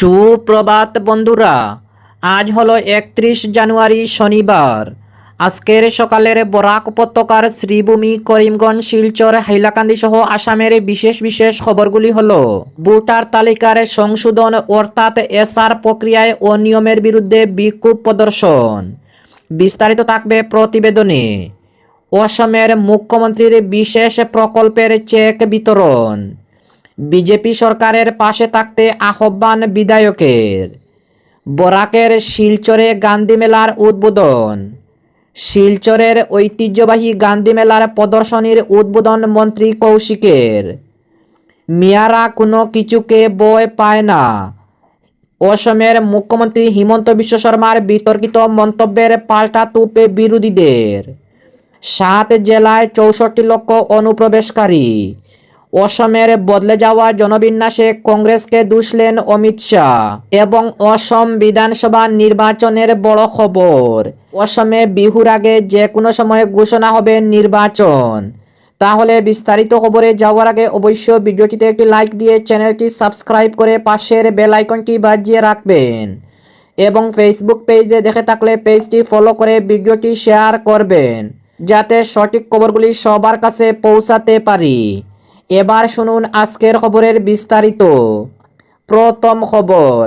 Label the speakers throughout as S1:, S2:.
S1: সুপ্রভাত বন্ধুরা, আজ হলো একত্রিশ জানুয়ারি শনিবার। আজকের সকালের বরাক উপত্যকার শ্রীভূমি করিমগঞ্জ, শিলচর, হাইলাকান্দি সহ আসামের বিশেষ বিশেষ খবরগুলি হল, ভোটার তালিকার সংশোধন অর্থাৎ এসআর প্রক্রিয়ায় অনিয়মের বিরুদ্ধে বিক্ষোভ প্রদর্শন। বিস্তারিত থাকবে প্রতিবেদনে। অসমের মুখ্যমন্ত্রীর বিশেষ প্রকল্পের চেক বিতরণ। বিজেপি সরকারের পাশে থাকতে আহ্বান বিধায়কের। বরাকের শিলচরে গান্ধী মেলার উদ্বোধন। শিলচরের ঐতিহ্যবাহী গান্ধী মেলার প্রদর্শনীর উদ্বোধন মন্ত্রী কৌশিকের। মিয়ারা কোনো কিছুকে বয় পায় না। অসমের মুখ্যমন্ত্রী হিমন্ত বিশ্ব শর্মার বিতর্কিত মন্তব্যের পাল্টা তুপে বিরোধীদের। সাত জেলায় চৌষট্টি লক্ষ অনুপ্রবেশকারী। অসমের বদলে যাওয়া জনবিন্যাসে কংগ্রেসকে দুষলেন অমিত শাহ এবং অসম বিধানসভা নির্বাচনের বড় খবর। অসমে বিহুর আগে যে কোনো সময় ঘোষণা হবে নির্বাচন। তাহলে বিস্তারিত খবরে যাওয়ার আগে অবশ্য ভিডিওটিতে একটি লাইক দিয়ে চ্যানেলটি সাবস্ক্রাইব করে পাশের বেল আইকনটি বাজিয়ে রাখবেন এবং ফেসবুক পেজে দেখে থাকলে পেজটি ফলো করে ভিডিওটি শেয়ার করবেন, যাতে সঠিক খবরগুলি সবার কাছে পৌঁছাতে পারি। এবার শুনুন আজকের খবরের বিস্তারিত। প্রথম খবর,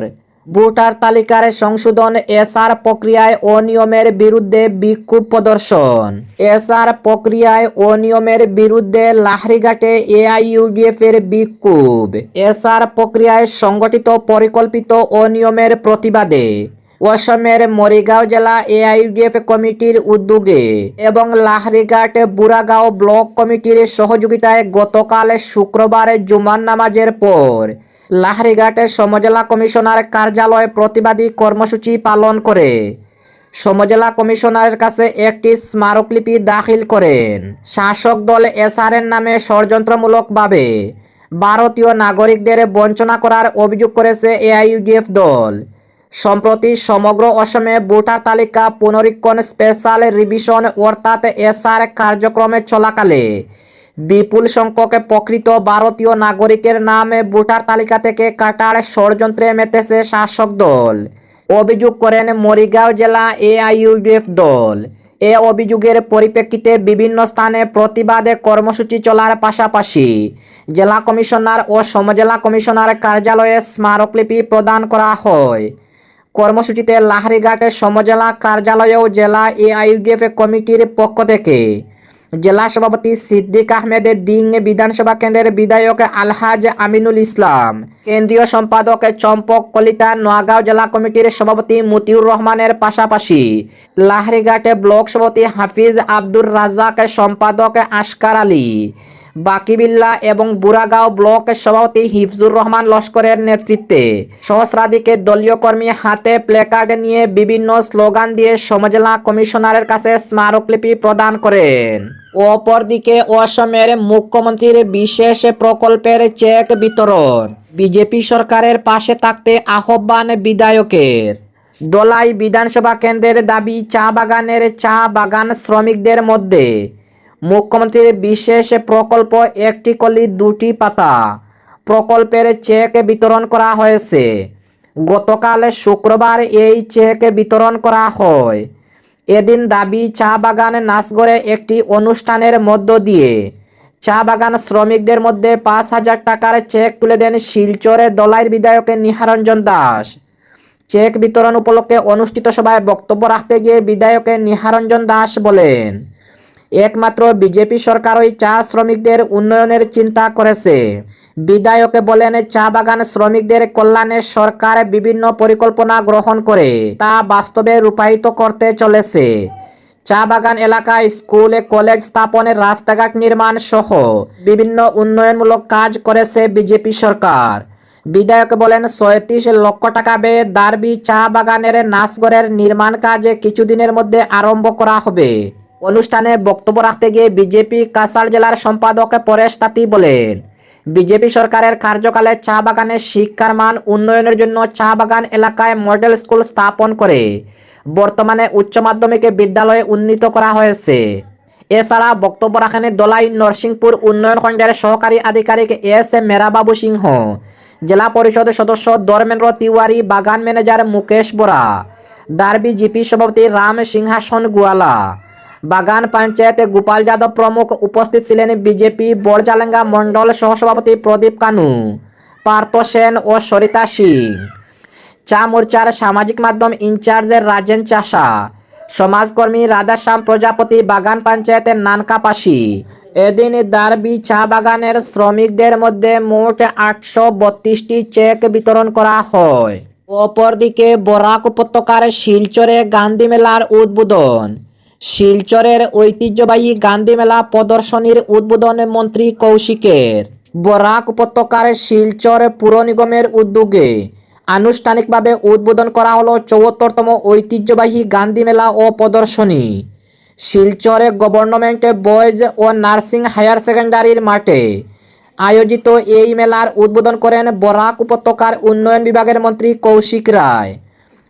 S1: ভোটার তালিকার সংশোধন এসআর প্রক্রিয়ায় অনিয়মের বিরুদ্ধে বিক্ষোভ প্রদর্শন। এসআর প্রক্রিয়ায় অনিয়মের বিরুদ্ধে লাহরিঘাটে এআইইউডিএফ এর বিক্ষোভ। এসআর প্রক্রিয়ায় সংগঠিত পরিকল্পিত অনিয়মের প্রতিবাদে অসমের মরিগাঁও জেলা এআইডিএফ কমিটির উদ্যোগে এবং লাহরিঘাট বুড়াগাঁও ব্লক কমিটির সহযোগিতায় গতকাল শুক্রবার জুমান নামাজের পর লাহরিঘাটের সমজেলা কমিশনার কার্যালয়ে প্রতিবাদী কর্মসূচি পালন করে সমজেলা কমিশনারের কাছে একটি স্মারকলিপি দাখিল করেন শাসক দল এসআরএন নামে ষড়যন্ত্রমূলকভাবে ভারতীয় নাগরিকদের বঞ্চনা করার অভিযোগ করেছে এআইইউডিএফ দল। সম্প্রতি সমগ্র অসমে ভোটার তালিকা পুনরীক্ষণ স্পেশাল রিভিশন অর্থাৎ এসআর কার্যক্রমে চলাকালে। বিপুল সংখ্যক প্রকৃত ভারতীয় নাগরিকের নামে ভোটার তালিকা থেকে কাটার ষড়যন্ত্রে মেতেছে শাসক দল। অভিযোগ করেন মরিগাঁও জেলা এআইইউডিএফ দল। এ অভিযোগের পরিপ্রেক্ষিতে বিভিন্ন স্থানে প্রতিবাদে কর্মসূচি চলার পাশাপাশি জেলা কমিশনার ও সমজেলা কমিশনার কার্যালয়ে স্মারকলিপি প্রদান করা হয়। কর্মসূচিতে লাহারিঘাটের সমজেলা কার্যালয়েও জেলা এআইডিএফ কমিটির পক্ষ থেকে জেলা সভাপতি সিদ্দিক আহমেদের দিং বিধানসভা কেন্দ্রের বিধায়ক আলহাজ আমিনুল ইসলাম, কেন্দ্রীয় সম্পাদক চম্পক কলিতা, নোয়াগাঁও জেলা কমিটির সভাপতি মতিউর রহমানের পাশাপাশি লাহারিঘাটে ব্লক সভাপতি হাফিজ আব্দুর রাজাক সম্পাদক আসকার আলী বাকিবিল্লা এবং বুড়াগাঁও ব্লক সভাপতি হিফজুর রহমান লস্করের নেতৃত্বে। সহস্রাধিকের দলীয় কর্মী হাতে প্লেকার্ড নিয়ে বিভিন্ন স্লোগান দিয়ে সমজেলা কমিশনারের কাছে স্মারকলিপি প্রদান করেন। অপরদিকে অসমের মুখ্যমন্ত্রীর বিশেষ প্রকল্পের চেক বিতরণ, বিজেপি সরকারের পাশে থাকতে আহ্বান বিধায়কের। দলাই বিধানসভা কেন্দ্রের দাবি চা বাগানের চা বাগান শ্রমিকদের মধ্যে মুখ্যমন্ত্রীর বিশেষ প্রকল্প একটি কলি, দুটি পাতা। প্রকল্পের চেক বিতরণ করা হয়েছে। গতকাল শুক্রবার এই চেক বিতরণ করা হয়। এদিন দাবি, চা বাগান নাচগড়ে একটি অনুষ্ঠানের মধ্য দিয়ে। চা বাগান শ্রমিকদের মধ্যে পাঁচ হাজার টাকার চেক তুলে দেন শিলচরের দলাইর বিধায়ক নিহারঞ্জন দাস। চেক বিতরণ উপলক্ষে অনুষ্ঠিত সভায় বক্তব্য রাখতে গিয়ে বিধায়ক নিহারঞ্জন দাস বলেন একমাত্র বিজেপি সরকারই চা শ্রমিকদের উন্নয়নের চিন্তা করেছে। বিধায়কে বলেন, চা বাগান শ্রমিকদের কল্যাণে সরকার বিভিন্ন পরিকল্পনা গ্রহণ করে, তা বাস্তবে রূপায়িত করতে চলেছে। চা বাগান এলাকায় স্কুল, কলেজ স্থাপনের রাস্তাঘাট নির্মাণ সহ বিভিন্ন উন্নয়নমূলক কাজ করেছে বিজেপি সরকার। বিধায়ক বলেন, ছয়ত্রিশ লক্ষ টাকা ব্যয়ে দারবি চা বাগানের নাচগড়ের নির্মাণ কাজ কিছুদিনের মধ্যে আরম্ভ করা হবে। অনুষ্ঠানে বক্তব্য রাখতে গিয়ে বিজেপি কাছাড় জেলার সম্পাদক পরেশ তাঁতি বলেন, বিজেপি সরকারের কার্যকালে চা বাগানের শিক্ষার মান উন্নয়নের জন্য চা বাগান এলাকায় মডেল স্কুল স্থাপন করে বর্তমানে উচ্চ মাধ্যমিকে বিদ্যালয়ে উন্নীত করা হয়েছে। এছাড়া বক্তব্য রাখেন দলাই নরসিংপুর উন্নয়ন খণ্ডের সহকারী আধিকারিক এস এ মেরাবাবু সিংহ, জেলা পরিষদ সদস্য ধর্মেন্দ্র তিওয়ারি, বাগান ম্যানেজার মুকেশ বোরা, দারবি জিপি সভাপতি রাম সিংহাসন গুয়ালা। বাগান পঞ্চায়েত গোপাল যাদব প্রমুখ উপস্থিত ছিলেন বিজেপি বড়জালেঙ্গা মণ্ডল সহসভাপতি প্রদীপ কানু, পার্থ সেন ও সরিতা সিং। চা মোর্চার সামাজিক মাধ্যম ইনচার্জের রাজেন চাষা, সমাজকর্মী রাধাশ্যাম প্রজাপতি, বাগান পঞ্চায়েতের নানকাপাশি এদিন দারবি চা বাগানের শ্রমিকদের মধ্যে মোট আটশো বত্রিশটি চেক বিতরণ করা হয়। অপরদিকে বরাক উপত্যকার শিলচরে গান্ধী মেলার উদ্বোধন। শিলচরের ঐতিহ্যবাহী গান্ধী মেলা প্রদর্শনীর উদ্বোধন মন্ত্রী কৌশিকের। বরাক উপত্যকার শিলচর পুর নিগমের উদ্যোগে আনুষ্ঠানিকভাবে উদ্বোধন করা হলো চৌহত্তরতম ঐতিহ্যবাহী গান্ধী মেলা ও প্রদর্শনী। শিলচরে গভর্নমেন্ট বয়েজ ও নার্সিং হায়ার সেকেন্ডারির মাঠে আয়োজিত এই মেলার উদ্বোধন করেন বরাক উপত্যকার উন্নয়ন বিভাগের মন্ত্রী কৌশিক রায়।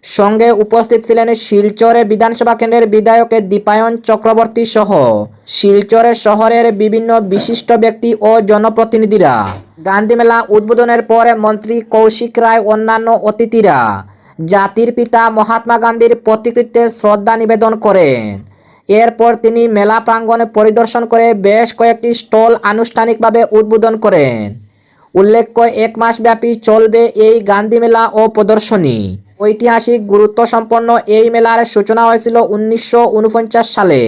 S1: সঙ্গে উপস্থিত ছিলেন শিলচরে বিধানসভা কেন্দ্রের বিধায়ক দীপায়ন চক্রবর্তী সহ। শিলচরে শহরের বিভিন্ন বিশিষ্ট ব্যক্তি ও জনপ্রতিনিধিরা। গান্ধী মেলা উদ্বোধনের পর মন্ত্রী কৌশিক রায়, অন্যান্য অতিথিরা, জাতির পিতা মহাত্মা গান্ধীর প্রতিকৃতিতে শ্রদ্ধা নিবেদন করেন। এরপর তিনি মেলা প্রাঙ্গণে পরিদর্শন করে বেশ কয়েকটি স্টল আনুষ্ঠানিকভাবে উদ্বোধন করেন। উল্লেখ্য, এক মাস ব্যাপী চলবে এই গান্ধী মেলা ও প্রদর্শনী। ঐতিহাসিক গুরুত্ব সম্পন্ন এই মেলার সূচনা হয়েছিল উনিশশো উনপঞ্চাশ সালে,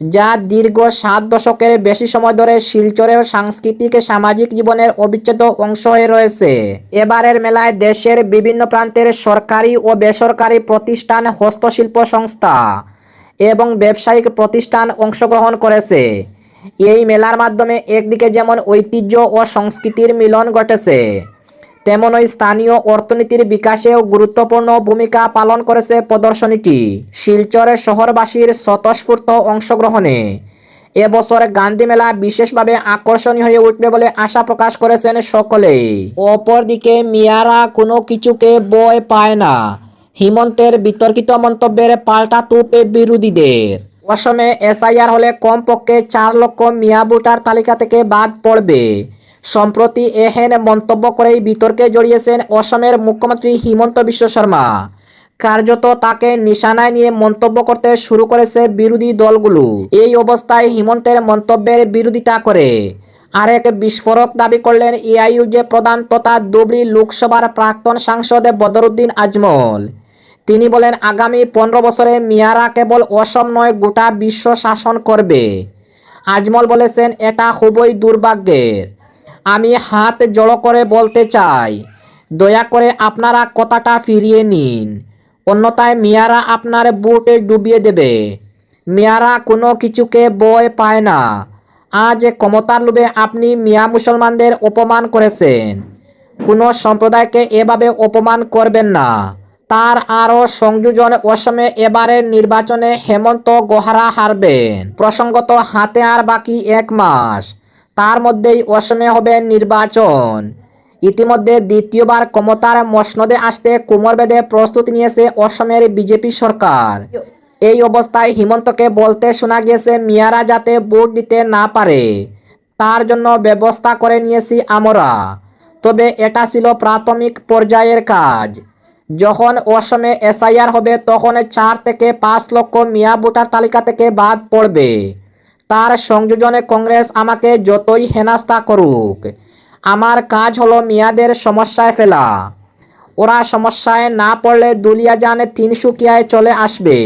S1: যা দীর্ঘ সাত দশকের বেশি সময় ধরে শিলচরের সাংস্কৃতিক, সামাজিক জীবনের অবিচ্ছেদ্য অংশ হয়ে রয়েছে। এবারের মেলায় দেশের বিভিন্ন প্রান্তের সরকারি ও বেসরকারি প্রতিষ্ঠান, হস্তশিল্প সংস্থা এবং ব্যবসায়িক প্রতিষ্ঠান অংশগ্রহণ করেছে। এই মেলার মাধ্যমে একদিকে যেমন ঐতিহ্য ও সংস্কৃতির মিলন ঘটেছে তেমনই স্থানীয় অর্থনীতির বিকাশেও গুরুত্বপূর্ণ ভূমিকা পালন করেছে প্রদর্শনীটি। শিলচরের শহরবাসীর স্বতঃস্ফূর্ত অংশগ্রহণে। এবছর গান্ধী মেলা বিশেষভাবে আকর্ষণীয় হয়ে উঠবে বলে আশা প্রকাশ করেছেন সকলে। অপরদিকে মিয়ারা কোনো কিছুকে বয় পায় না। হিমন্তের বিতর্কিত মন্তব্যের পাল্টা তুপে বিরোধীদের। অসমে এসআইআর হলে কমপক্ষে চার লক্ষ মিয়া ভোটার তালিকা থেকে বাদ পড়বে। সম্প্রতি এহেন মন্তব্য করেই বিতর্কে জড়িয়েছেন অসমের মুখ্যমন্ত্রী হিমন্ত বিশ্ব শর্মা। কার্যত তাকে নিশানায় নিয়ে মন্তব্য করতে শুরু করেছে বিরোধী দলগুলো। এই অবস্থায় হিমন্তের মন্তব্যের বিরোধিতা করে। আরেক বিস্ফোরক দাবি করলেন এআইইউজে প্রধান তথা দুবলি লোকসভার প্রাক্তন সাংসদ বদরুদ্দিন আজমল। তিনি বলেন, আগামী পনেরো বছরে মিয়ারা কেবল অসম নয়, গোটা বিশ্ব শাসন করবে। আজমল বলেছেন, এটা খুবই দুর্ভাগ্যের। আমি হাত জড়ো করে বলতে চাই, দয়া করে আপনারা কথাটা ফিরিয়ে নিন। অন্যথায় মিয়ারা আপনার বুটে ডুবিয়ে দেবে। মিয়ারা কোনো কিছুকে বয় পায় না। আজ ক্ষমতার লোভে আপনি মিয়া মুসলমানদের অপমান করেছেন। কোনো সম্প্রদায়কে এভাবে অপমান করবেন না। তার আরও সংযোজন অসমে এবারের নির্বাচনে হেমন্ত গোহারা হারবেন। প্রসঙ্গত হাতে আর বাকি এক মাস। তার মধ্যেই অসমে হবে নির্বাচন। ইতিমধ্যে দ্বিতীয়বার ক্ষমতার মসনদে আসতে কোমর বেঁধে প্রস্তুতি নিয়েছে অসমের বিজেপি সরকার। এই অবস্থায় হিমন্তকে বলতে শোনা গিয়েছে, মিয়ারা যাতে ভোট দিতে না পারে, তার জন্য ব্যবস্থা করে নিয়েছি আমরা। তবে এটা ছিল প্রাথমিক পর্যায়ের কাজ। যখন অসমে এসআইআর হবে, তখন চার থেকে পাঁচ লক্ষ মিয়া ভোটার তালিকা থেকে বাদ পড়বে। তার সংযোজনে কংগ্রেস আমাকে যতই হেনাস্তা করুক, আমার কাজ হলো মিয়াদের সমস্যায় ফেলা। ওরা সমস্যায় না পড়লে দুলিয়াজান তিনসুকিয়ায় চলে আসবে।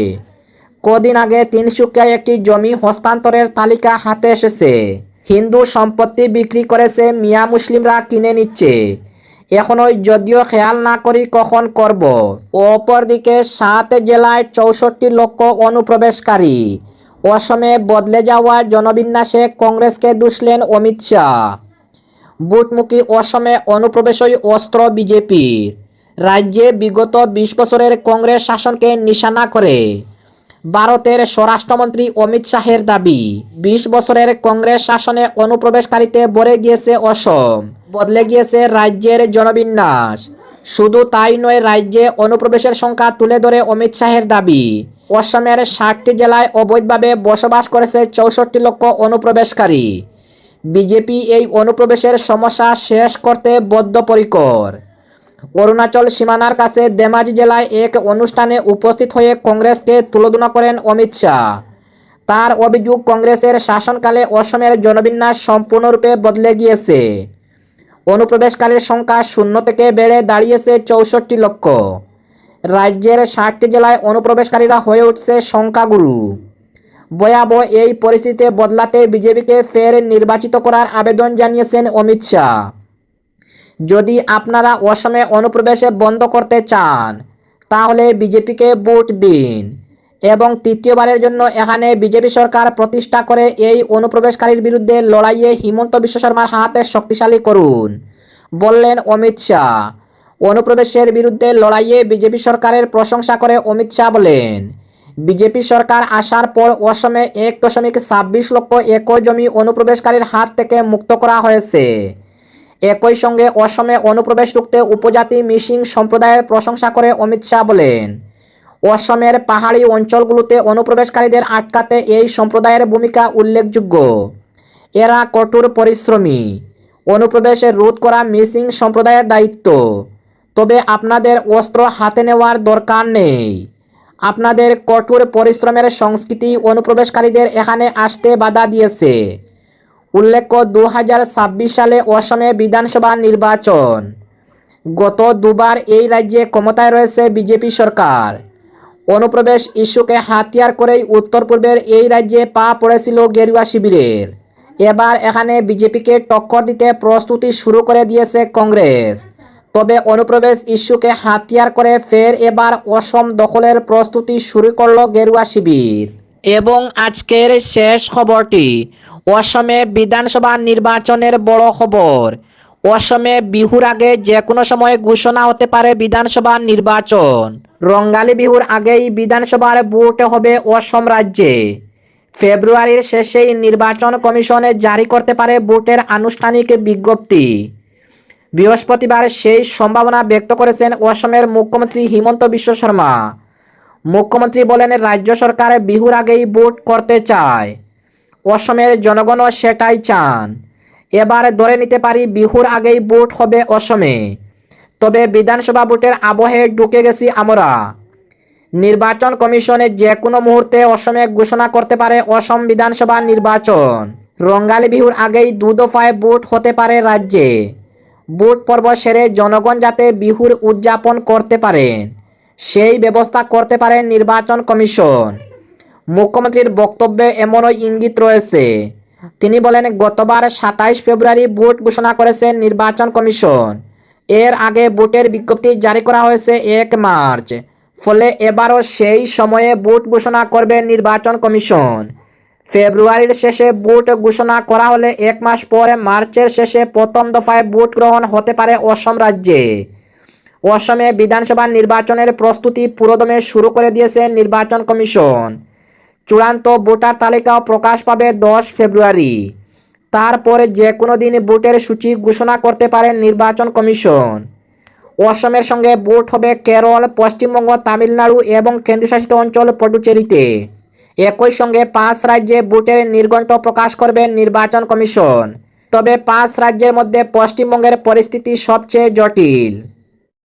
S1: কদিন আগে তিনসুকিয়ায় একটি জমি হস্তান্তরের তালিকা হাতে এসেছে। হিন্দু সম্পত্তি বিক্রি করেছে মিয়া মুসলিমরা কিনে নিচ্ছে। এখনই যদিও খেয়াল না করি কখন করব। অপরদিকে সাত জেলায় চৌষট্টি লক্ষ অনুপ্রবেশকারী অসমে বদলে যাওয়া জনবিন্যাসে কংগ্রেসকে দুষলেন অমিত শাহ। বুটমুখী অসমে অনুপ্রবেশই অস্ত্র বিজেপির রাজ্যে বিগত বিশ বছরের কংগ্রেস শাসনকে নিশানা করে। ভারতের স্বরাষ্ট্রমন্ত্রী অমিত শাহের দাবি, বিশ বছরের কংগ্রেস শাসনে অনুপ্রবেশকারীতে ভরে গিয়েছে অসম, বদলে গিয়েছে রাজ্যের জনবিন্যাস। শুধু তাই নয়, রাজ্যে অনুপ্রবেশের সংখ্যা তুলে ধরে অমিত শাহের দাবি অসমের ষাটটি জেলায় অবৈধভাবে বসবাস করেছে চৌষট্টি লক্ষ অনুপ্রবেশকারী। বিজেপি এই অনুপ্রবেশের সমস্যা শেষ করতে বদ্ধপরিকর। অরুণাচল সীমানার কাছে ধেমাজি জেলায় এক অনুষ্ঠানে উপস্থিত হয়ে কংগ্রেসকে তুলোধনা করেন অমিত শাহ। তার অভিযোগ, কংগ্রেসের শাসনকালে অসমের জনবিন্যাস সম্পূর্ণরূপে বদলে গিয়েছে। অনুপ্রবেশকারীর সংখ্যা শূন্য থেকে বেড়ে দাঁড়িয়েছে চৌষট্টি লক্ষ। রাজ্যের ষাটটি জেলায় অনুপ্রবেশকারীরা হয়ে উঠছে সংখ্যাগুরু। ভয়াবহ এই পরিস্থিতি বদলাতে বিজেপিকে ফের নির্বাচিত করার আবেদন জানিয়েছেন অমিত শাহ। যদি আপনারা অসমে অনুপ্রবেশে বন্ধ করতে চান, তাহলে বিজেপিকে ভোট দিন এবং তৃতীয়বারের জন্য এখানে বিজেপি সরকার প্রতিষ্ঠা করে এই অনুপ্রবেশকারীর বিরুদ্ধে লড়াইয়ে হিমন্ত বিশ্ব শর্মার হাতে শক্তিশালী করুন, বললেন অমিত শাহ। অনুপ্রবেশের বিরুদ্ধে লড়াইয়ে বিজেপি সরকারের প্রশংসা করে অমিত শাহ বলেন। বিজেপি সরকার আসার পর অসমে এক দশমিক ছাব্বিশ লক্ষ একর জমি অনুপ্রবেশকারীর হাত থেকে মুক্ত করা হয়েছে। একই সঙ্গে অসমে অনুপ্রবেশ রুখতে উপজাতি মিসিং সম্প্রদায়ের প্রশংসা করে অমিত শাহ বলেন, অসমের পাহাড়ি অঞ্চলগুলোতে অনুপ্রবেশকারীদের আটকাতে এই সম্প্রদায়ের ভূমিকা উল্লেখযোগ্য। এরা কঠোর পরিশ্রমী। অনুপ্রবেশে রোধ করা মিসিং সম্প্রদায়ের দায়িত্ব। তবে আপনাদের অস্ত্র হাতে নেওয়ার দরকার নেই। আপনাদের কঠোর পরিশ্রমের সংস্কৃতি অনুপ্রবেশকারীদের এখানে আসতে বাধা দিয়েছে। উল্লেখ্য দু হাজার ছাব্বিশ সালে অসমে বিধানসভা নির্বাচন। গত দুবার এই রাজ্যে ক্ষমতায় রয়েছে বিজেপি সরকার। অনুপ্রবেশ ইস্যুকে হাতিয়ার করেই উত্তর পূর্বের এই রাজ্যে পা পড়েছিল গেরুয়া শিবিরের। এবার এখানে বিজেপিকে টক্কর দিতে প্রস্তুতি শুরু করে দিয়েছে কংগ্রেস। তবে অনুপ্রবেশ ইস্যুকে হাতিয়ার করে ফের এবার অসম দখলের প্রস্তুতি শুরু করল গেরুয়া শিবির। এবং আজকের শেষ খবরটি, অসমে বিধানসভা নির্বাচনের বড় খবর। অসমে বিহুর আগে যে কোনো সময় ঘোষণা হতে পারে বিধানসভা নির্বাচন। রঙ্গালী বিহুর আগেই বিধানসভার ভোট হবে অসম রাজ্যে। ফেব্রুয়ারির শেষেই নির্বাচন কমিশনে জারি করতে পারে ভোটের আনুষ্ঠানিক বিজ্ঞপ্তি। বৃহস্পতিবার সেই সম্ভাবনা ব্যক্ত করেছেন অসমের মুখ্যমন্ত্রী হিমন্ত বিশ্ব শর্মা। মুখ্যমন্ত্রী বলেন, রাজ্য সরকার বিহুর আগেই ভোট করতে চায়। অসমের জনগণও সেটাই চান। এবার ধরে নিতে পারি, বিহুর আগেই ভোট হবে অসমে। তবে বিধানসভা ভোটের আবহে ঢুকে গেছি আমরা। নির্বাচন কমিশনে যে কোনো মুহূর্তে অসমে ঘোষণা করতে পারে অসম বিধানসভা নির্বাচন। রঙ্গালী বিহুর আগেই দু দফায় ভোট হতে পারে রাজ্যে। ভোট পর্ব সেরে জনগণ যাতে বিহুর উদযাপন করতে পারেন সেই ব্যবস্থা করতে পারে নির্বাচন কমিশন। মুখ্যমন্ত্রীর বক্তব্যে এমনও ইঙ্গিত রয়েছে। তিনি বলেন, গতবার সাতাইশ ফেব্রুয়ারি ভোট ঘোষণা করেছে নির্বাচন কমিশন। এর আগে ভোটের বিজ্ঞপ্তি জারি করা হয়েছে এক মার্চ। ফলে এবারও সেই সময়ে ভোট ঘোষণা করবে নির্বাচন কমিশন। ফেব্রুয়ারির শেষে ভোট ঘোষণা করা হলে এক মাস পরে মার্চের শেষে প্রথম দফায় ভোট গ্রহণ হতে পারে অসম রাজ্যে। অসমে বিধানসভা নির্বাচনের প্রস্তুতি পুরোদমে শুরু করে দিয়েছে নির্বাচন কমিশন। চূড়ান্ত ভোটার তালিকাও প্রকাশ পাবে দশ ফেব্রুয়ারি। তারপরে যে কোনো দিন ভোটের সূচি ঘোষণা করতে পারে নির্বাচন কমিশন। অসমের সঙ্গে ভোট হবে কেরল, পশ্চিমবঙ্গ, তামিলনাড়ু এবং কেন্দ্রশাসিত অঞ্চল পডুচেরিতে একই সঙ্গে পাঁচ রাজ্যে ভোটের নির্ঘণ্ট প্রকাশ করবে নির্বাচন কমিশন। তবে পাঁচ রাজ্যের মধ্যে পশ্চিমবঙ্গের পরিস্থিতি সবচেয়ে জটিল।